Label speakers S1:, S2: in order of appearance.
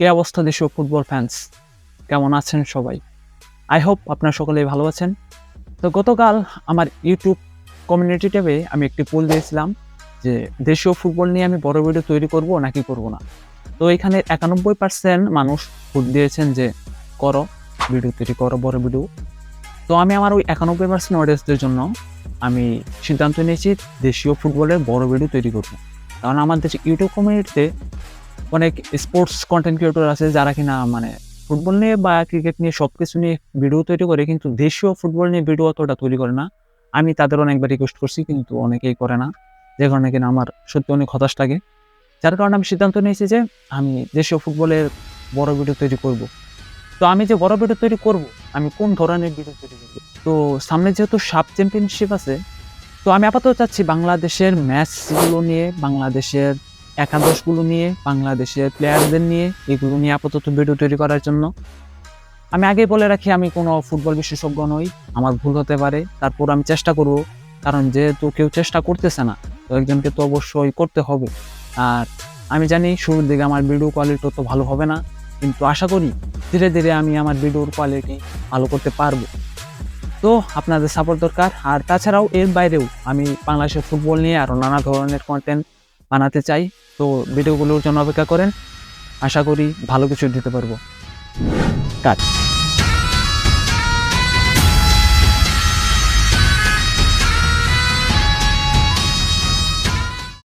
S1: কে অবস্থা দেশীয় football fans কেমন আছেন সবাই? আই হোপ আপনারা সকলেই ভালো আছেন। তো গতকাল আমার ইউটিউব কমিউনিটি ট্যাবে আমি একটি পোল দিয়েছিলাম যে দেশীয় ফুটবল নিয়ে আমি বড় ভিডিও তৈরি করব নাকি করব না? তো এখানে একানব্বই পার্সেন্ট মানুষ ভোট দিয়েছেন যে করো ভিডিও তৈরি করো, বড় ভিডিও তো আমি আমার ওই একানব্বই পার্সেন্ট অডিয়েন্সদের জন্য আমি সিদ্ধান্ত নিয়েছি দেশীয় ফুটবলের বড় ভিডিও তৈরি করব। কারণ আমাদের ইউটিউব কমিউনিটিতে অনেক স্পোর্টস কন্টেন্ট ক্রিয়েটর আছে যারা কিনা মানে ফুটবল নিয়ে বা ক্রিকেট নিয়ে সব কিছু নিয়ে ভিডিও তৈরি করে, কিন্তু দেশীয় ফুটবল নিয়ে ভিডিও অতটা তৈরি করে না। আমি তাদের অনেকবার রিকোয়েস্ট করছি, কিন্তু অনেকেই করে না, যে কারণে কিনা আমার সত্যি অনেক হতাশ লাগে। যার কারণে আমি সিদ্ধান্ত নিয়েছি যে আমি দেশীয় ফুটবলের বড় ভিডিও তৈরি করব। তো আমি যে বড় ভিডিও তৈরি করব, আমি কোন ধরনের ভিডিও তৈরি করব? তো সামনে যেহেতু সাব চ্যাম্পিয়নশিপ আছে, তো আমি আপাতত চাচ্ছি বাংলাদেশের ম্যাচগুলো নিয়ে, বাংলাদেশের একাদশগুলো নিয়ে, বাংলাদেশের প্লেয়ারদের নিয়ে, এগুলো নিয়ে আপাতত ভিডিও তৈরি করার জন্য। আমি আগে বলে রাখি, আমি কোনো ফুটবল বিশেষজ্ঞ নই, আমার ভুল হতে পারে, তারপর আমি চেষ্টা করব, কারণ যেহেতু কেউ চেষ্টা করতেছে না, তো একজনকে তো অবশ্যই করতে হবে। আর আমি জানি, শুরুর দিকে আমার ভিডিও কোয়ালিটি তো ভালো হবে না, কিন্তু আশা করি, ধীরে ধীরে আমি আমার ভিডিওর কোয়ালিটি ভালো করতে পারব। তো আপনাদের সাপোর্ট দরকার, আর তাছাড়াও এর বাইরেও আমি বাংলাদেশের ফুটবল নিয়ে আরও নানা ধরনের কন্টেন্ট বানাতে চাই। তো ভিডিওগুলোর জন্য অপেক্ষা করেন। আশা করি ভালো কিছু দিতে পারব। কাট